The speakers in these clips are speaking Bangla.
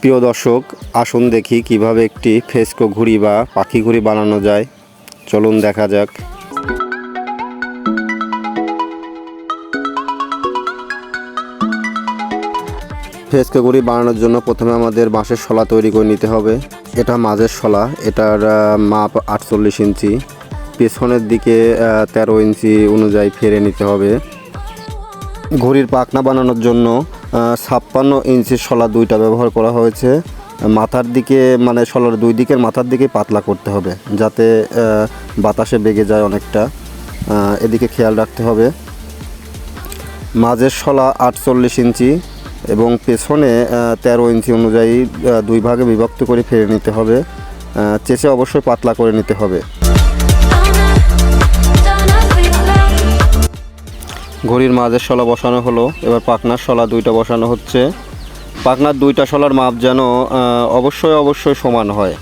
প্রিয় দর্শক, আসুন দেখি কীভাবে একটি ফেসকো ঘুড়ি বা পাখি ঘুড়ি বানানো যায়। চলুন দেখা যাক। ফেসকো ঘুড়ি বানানোর জন্য প্রথমে আমাদের বাঁশের শলা তৈরি করে নিতে হবে। এটা মাঝের শলা, এটার মাপ আটচল্লিশ ইঞ্চি। পেছনের দিকে তেরো ইঞ্চি অনুযায়ী ফেরে নিতে হবে। ঘড়ির পাখনা বানানোর জন্য ছাপ্পান্ন ইঞ্চির শলা দুইটা ব্যবহার করা হয়েছে। মাথার দিকে মানে শলার দুই দিকের মাথার দিকে পাতলা করতে হবে, যাতে বাতাসে বেগে যায় অনেকটা। এদিকে খেয়াল রাখতে হবে। মাঝের শলা আটচল্লিশ ইঞ্চি এবং পেছনে তেরো ইঞ্চি অনুযায়ী দুই ভাগে বিভক্ত করে ফেলে নিতে হবে। চেঁচে অবশ্যই পাতলা করে নিতে হবে। ঘড়ির মাঝের শলা বসানো হলো এবার পাকনার শলা দুইটা বসানো হচ্ছে। পাকনার দুইটা শলার মাপ যেন অবশ্যই অবশ্যই সমান হয়।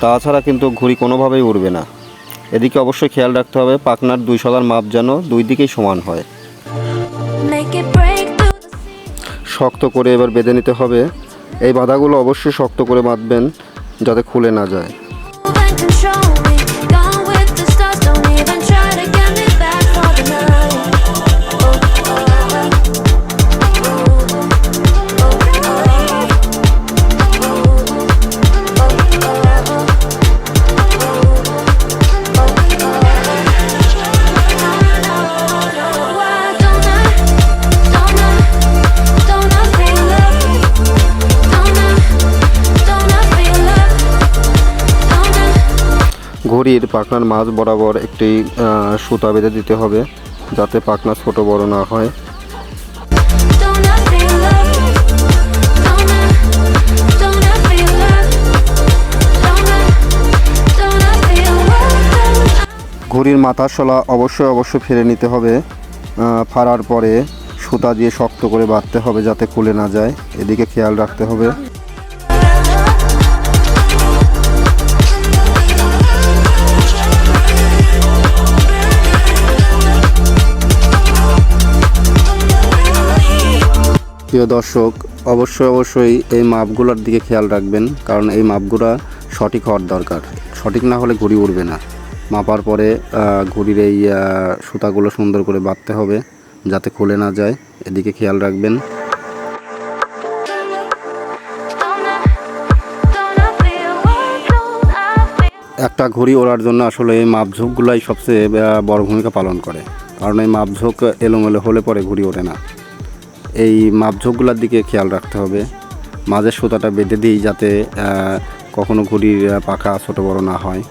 তাছাড়া কিন্তু ঘুড়ি কোনোভাবেই উড়বে না। এদিকে অবশ্যই খেয়াল রাখতে হবে পাকনার দুই শলার মাপ যেন দুই দিকেই সমান হয়। শক্ত করে এবার বেঁধে নিতে হবে। এই বাধাগুলো অবশ্যই শক্ত করে বাঁধবেন যাতে খুলে না যায়। I? ঘড়ির পাকনার মাঝ বরাবর একটি সুতা বেঁধে দিতে হবে যাতে পাকনা ছোট বড় না হয়? ঘড়ির মাথার শলা অবশ্যই অবশ্যই ফেলে নিতে হবে ফাড়ার পরে সুতা দিয়ে শক্ত করে বাঁধতে হবে যাতে খুলে না যায় এদিকে খেয়াল রাখতে হবে প্রিয় দর্শক, অবশ্যই অবশ্যই এই মাপগুলোর দিকে খেয়াল রাখবেন, কারণ এই মাপগুলো সঠিক হওয়ার দরকার। সঠিক না হলে ঘুড়ি উঠবে না। মাপার পরে ঘুড়ির এই সুতাগুলো সুন্দর করে বাঁধতে হবে, যাতে খুলে না যায়। এদিকে খেয়াল রাখবেন? একটা ঘুড়ি ওড়ার জন্য আসলে এই মাপঝোঁকগুলাই সবচেয়ে বড় ভূমিকা পালন করে। কারণ এই মাপঝোঁক এলোমেলো হলে পরে ঘুড়ি ওঠে না। এই মাপঝোকগুলোর দিকে খেয়াল রাখতে হবে। মাঝের সুতাটা বেঁধে দিই যাতে কখনো ঘুড়ির পাখা ছোট বড় না হয়।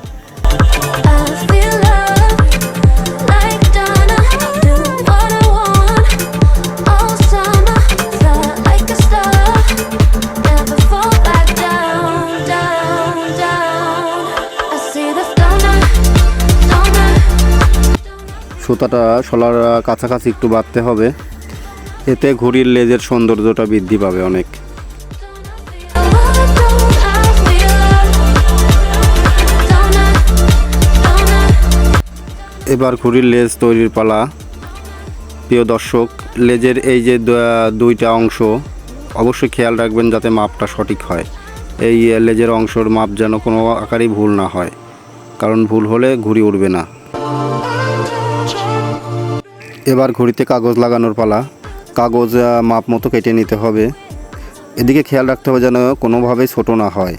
সুতাটা সোলার কাছাকাছি একটু বাঁধতে হবে। এতে ঘুড়ির লেজের সৌন্দর্যটা বৃদ্ধি পাবে অনেক। এবার ঘুড়ির লেজ তৈরির পালা। প্রিয় দর্শক, লেজের এই যে দুইটা অংশ, অবশ্যই খেয়াল রাখবেন যাতে মাপটা সঠিক হয়। এই লেজের অংশর মাপ যেন কোনো আকারই ভুল না হয়, কারণ ভুল হলে ঘুড়ি উঠবে না। এবার ঘড়িতে কাগজ লাগানোর পালা। কাগজ মাপ মতো কেটে নিতে হবে। এদিকে খেয়াল রাখতে হবে যেন কোনোভাবেই ছোটো না হয়।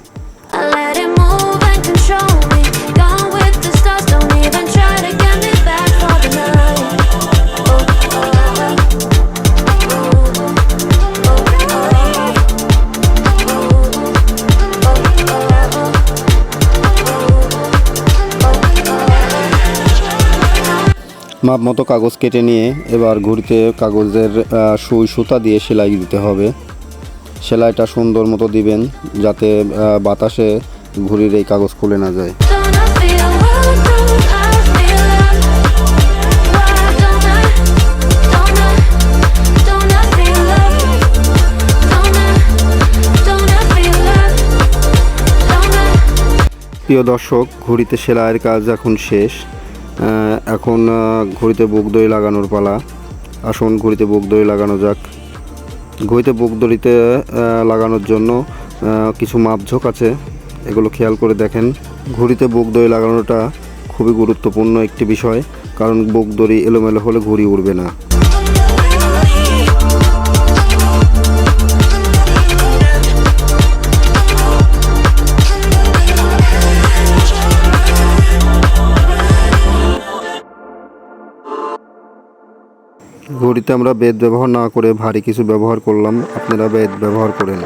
মাপ মতো কাগজ কেটে নিয়ে এবার ঘুড়িতে কাগজের সুই সুতা দিয়ে সেলাই দিতে হবে সেলাইটা সুন্দর মতো দিবেন যাতে বাতাসে ঘুড়ির এই কাগজ খুলে না যায়? প্রিয় দর্শক, ঘড়িতে সেলাইয়ের কাজ এখন শেষ এখন ঘড়িতে বুক দই লাগানোর পালা। আসুন, ঘড়িতে বুক দই লাগানো যাক। ঘড়িতে বুক দড়িতে লাগানোর জন্য কিছু মাপঝোঁক আছে। এগুলো খেয়াল করে দেখেন। ঘড়িতে বুক দই লাগানোটা খুবই গুরুত্বপূর্ণ একটি বিষয়, কারণ বুক দড়ি এলোমেলো হলে ঘড়ি উড়বে না। ঘড়িতে আমরা বেদ ব্যবহার না করে ভারী কিছু ব্যবহার করলাম আপনারা বেদ ব্যবহার করেন।